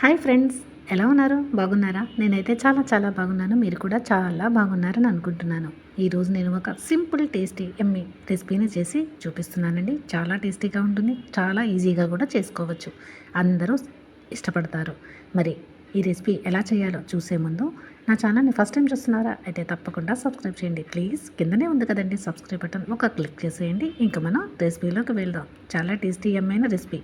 Hi friends ఎలా ఉన్నారు? బాగున్నారా? నేనైతే చాలా చాలా బాగున్నాను. మీరు కూడా చాలా బాగున్నారని అనుకుంటున్నాను. ఈరోజు నేను ఒక సింపుల్ టేస్టీ ఎమ్మి రెసిపీని చేసి చూపిస్తున్నానండి. చాలా టేస్టీగా ఉంటుంది చాలా ఈజీగా కూడా చేసుకోవచ్చు. అందరూ ఇష్టపడతారు. మరి ఈ రెసిపీ ఎలా చేయాలో చూసే ముందు నా ఛానల్ని ఫస్ట్ టైం చూస్తున్నారా? అయితే తప్పకుండా సబ్స్క్రైబ్ చేయండి. ప్లీజ్ కిందనే ఉంది కదండి సబ్స్క్రైబ్ బటన్. ఒక క్లిక్ చేసేయండి. ఇంకా మనం రెసిపీలోకి వెళ్దాం. చాలా టేస్టీ ఎమ్మైన రెసిపీ.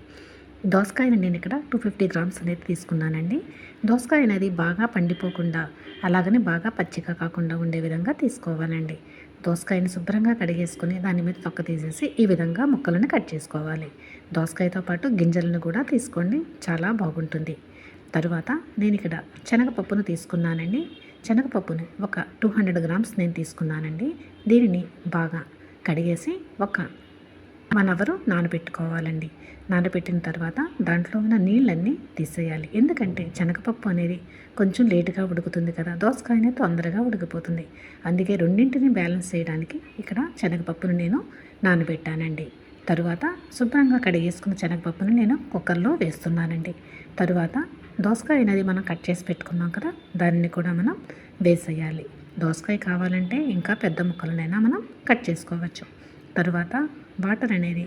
దోసకాయని నేను ఇక్కడ టూ ఫిఫ్టీ గ్రామ్స్ అనేది తీసుకున్నానండి. దోసకాయ అనేది బాగా పండిపోకుండా అలాగని బాగా పచ్చిగా కాకుండా ఉండే విధంగా తీసుకోవాలండి. దోసకాయని శుభ్రంగా కడిగేసుకొని దాని మీద తొక్క తీసేసి ఈ విధంగా ముక్కలను కట్ చేసుకోవాలి. దోసకాయతో పాటు గింజలను కూడా తీసుకోండి చాలా బాగుంటుంది. తరువాత నేను ఇక్కడ శనగపప్పును తీసుకున్నానండి. శనగపప్పుని ఒక టూ హండ్రెడ్ గ్రామ్స్ నేను తీసుకున్నానండి. దీనిని బాగా కడిగేసి ఒక వన్ అవర్ నానబెట్టుకోవాలండి. నానబెట్టిన తర్వాత దాంట్లో ఉన్న నీళ్ళన్నీ తీసేయాలి. ఎందుకంటే శనగపప్పు అనేది కొంచెం లేటుగా ఉడుకుతుంది కదా దోసకాయ అనేది తొందరగా ఉడికిపోతుంది. అందుకే రెండింటిని బ్యాలెన్స్ చేయడానికి ఇక్కడ శనగపప్పును నేను నానబెట్టానండి. తరువాత శుభ్రంగా కడిగేసుకున్న శనగపప్పును నేను కుక్కర్లో వేస్తున్నానండి. తరువాత దోసకాయ అనేది మనం కట్ చేసి పెట్టుకున్నాం కదా దానిని కూడా మనం వేసేయాలి. దోసకాయ కావాలంటే ఇంకా పెద్ద ముక్కలనైనా మనం కట్ చేసుకోవచ్చు. తర్వాత వాటర్ అనేది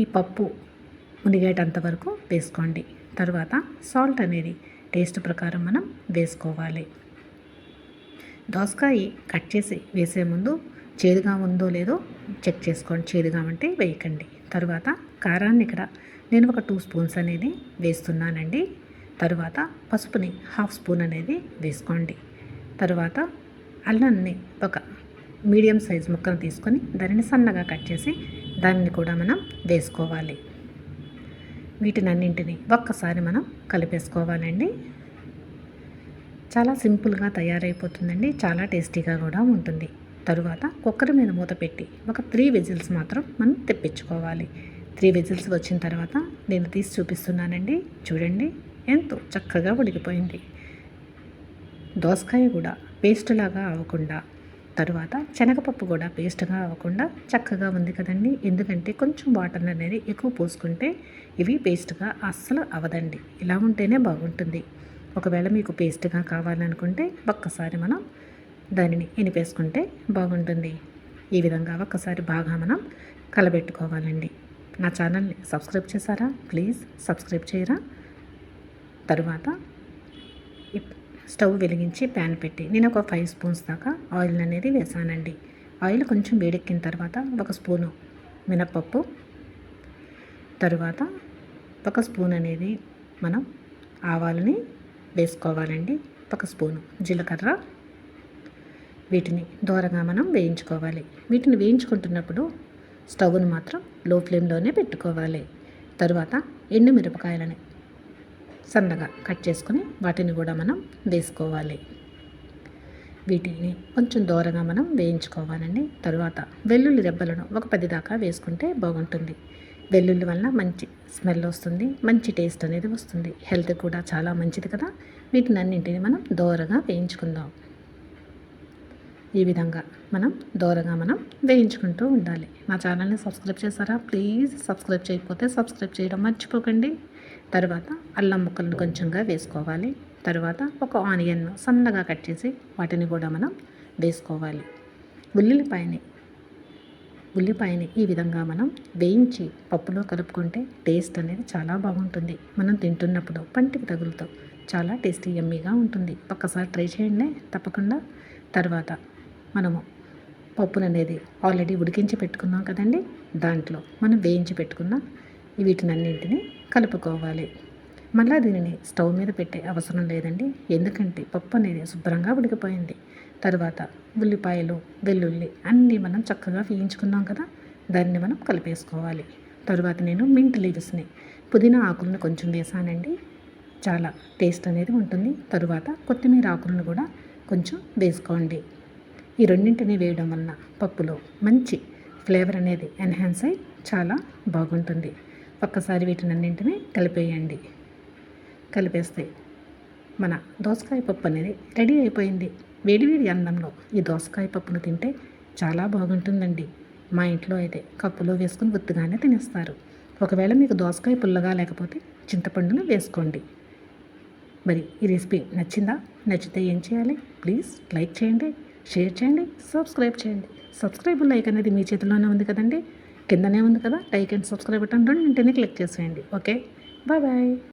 ఈ పప్పు మునిగేటంత వరకు వేసుకోండి. తర్వాత సాల్ట్ అనేది టేస్ట్ ప్రకారం మనం వేసుకోవాలి. దోసకాయ కట్ చేసి వేసే ముందు చేదుగా ఉందో లేదో చెక్ చేసుకోండి. చేదుగా ఉంటే వేయకండి. తర్వాత కారాన్ని ఇక్కడ నేను ఒక టూ స్పూన్స్ అనేది వేస్తున్నానండి. తర్వాత పసుపుని హాఫ్ స్పూన్ అనేది వేసుకోండి. తర్వాత అల్లంని ఒక మీడియం సైజ్ ముక్కలు తీసుకొని దానిని సన్నగా కట్ చేసి దానిని కూడా మనం వేసుకోవాలి. వీటిని అన్నింటినీ ఒక్కసారి మనం కలిపేసుకోవాలండి. చాలా సింపుల్గా తయారైపోతుందండి. చాలా టేస్టీగా కూడా ఉంటుంది. తరువాత కుక్కర్ మీద మూత పెట్టి ఒక త్రీ విజిల్స్ మాత్రం మనం తెప్పించుకోవాలి. త్రీ విజిల్స్ వచ్చిన తర్వాత నేను తీసి చూపిస్తున్నానండి. చూడండి ఎంతో చక్కగా ఉడికిపోయింది. దోసకాయ కూడా పేస్ట్ లాగా అవ్వకుండా తరువాత శనగపప్పు కూడా పేస్ట్గా అవ్వకుండా చక్కగా ఉంది కదండి. ఎందుకంటే కొంచెం వాటర్ అనేది ఎక్కువ పోసుకుంటే ఇవి పేస్ట్గా అస్సలు అవదండి. ఇలా ఉంటేనే బాగుంటుంది. ఒకవేళ మీకు పేస్ట్గా కావాలనుకుంటే ఒక్కసారి మనం దానిని ఎనిపేసుకుంటే బాగుంటుంది. ఈ విధంగా ఒక్కసారి బాగా మనం కలబెట్టుకోవాలండి. నా ఛానల్ని సబ్స్క్రైబ్ చేశారా? ప్లీజ్ సబ్స్క్రైబ్ చేయరా? తరువాత స్టవ్ వెలిగించి ప్యాన్ పెట్టి నేను ఒక ఫైవ్ స్పూన్స్ దాకా ఆయిల్ అనేది వేసానండి. ఆయిల్ కొంచెం వేడెక్కిన తర్వాత ఒక స్పూను మినప్పప్పు తరువాత ఒక స్పూన్ అనేది మనం ఆవాలని వేసుకోవాలండి. ఒక స్పూను జీలకర్ర. వీటిని దూరంగా మనం వేయించుకోవాలి. వీటిని వేయించుకుంటున్నప్పుడు స్టవ్ను మాత్రం లో ఫ్లేమ్లోనే పెట్టుకోవాలి. తరువాత ఎండు మిరపకాయలని సన్నగా కట్ చేసుకొని వాటిని కూడా మనం వేసుకోవాలి. వీటిని కొంచెం దూరంగా మనం వేయించుకోవాలండి. తరువాత వెల్లుల్లి రెబ్బలను ఒక పది దాకా వేసుకుంటే బాగుంటుంది. వెల్లుల్లి వల్ల మంచి స్మెల్ వస్తుంది మంచి టేస్ట్ అనేది వస్తుంది. హెల్త్ కూడా చాలా మంచిది కదా. వీటిని అన్నింటిని మనం దూరంగా వేయించుకుందాం. ఈ విధంగా మనం దూరంగా మనం వేయించుకుంటూ ఉండాలి. నా ఛానల్ని సబ్స్క్రైబ్ చేస్తారా ప్లీజ్ సబ్స్క్రైబ్ చేయకపోతే సబ్స్క్రైబ్ చేయడం మర్చిపోకండి. తర్వాత అల్లం ముక్కలను కొంచెంగా వేసుకోవాలి. తర్వాత ఒక ఆనియన్ను సన్నగా కట్ చేసి వాటిని కూడా మనం వేసుకోవాలి. ఉల్లిపాయని ఉల్లిపాయని ఈ విధంగా మనం వేయించి పప్పులో కలుపుకుంటే టేస్ట్ అనేది చాలా బాగుంటుంది. మనం తింటున్నప్పుడు పంటికి తగులుతో చాలా టేస్టీ ఎమ్మీగా ఉంటుంది. ఒక్కసారి ట్రై చేయండి తప్పకుండా. తర్వాత మనము పప్పుననేది ఆల్రెడీ ఉడికించి పెట్టుకున్నాం కదండి. దాంట్లో మనం వేయించి పెట్టుకున్న వీటినన్నింటినీ కలుపుకోవాలి. మళ్ళీ దీనిని స్టవ్ మీద పెట్టే అవసరం లేదండి. ఎందుకంటే పప్పు అనేది శుభ్రంగా ఉడికిపోయింది. తర్వాత ఉల్లిపాయలు వెల్లుల్లి అన్నీ మనం చక్కగా వేయించుకున్నాం కదా దాన్ని మనం కలిపేసుకోవాలి. తరువాత నేను మింట్ లీవ్స్ని పుదీనా ఆకులను కొంచెం వేసానండి. చాలా టేస్ట్ అనేది ఉంటుంది. తరువాత కొత్తిమీర ఆకులను కూడా కొంచెం వేసుకోండి. ఈ రెండింటిని వేయడం వలన పప్పులో మంచి ఫ్లేవర్ అనేది ఎన్హాన్స్ అయి చాలా బాగుంటుంది. ఒక్కసారి వీటినన్నింటినీ కలిపేయండి. కలిపేస్తే మన దోసకాయ పప్పు అనేది రెడీ అయిపోయింది. వేడివేడి అన్నంలో ఈ దోసకాయ పప్పును తింటే చాలా బాగుంటుందండి. మా ఇంట్లో అయితే కప్పులో వేసుకుని గుర్తుగానే తినేస్తారు. ఒకవేళ మీకు దోసకాయ పుల్లగా లేకపోతే చింతపండును వేసుకోండి. మరి ఈ రెసిపీ నచ్చిందా? నచ్చితే ఏం చేయాలి? ప్లీజ్ లైక్ చేయండి షేర్ చేయండి సబ్స్క్రైబ్ చేయండి. సబ్స్క్రైబ్ లైక్ అనేది మీ చేతిలోనే ఉంది కదండి. కిందనే ఉంది కదా లైక్ అండ్ సబ్స్క్రైబ్ బటన్ రెండింటిని క్లిక్ చేసేయండి. Okay bye bye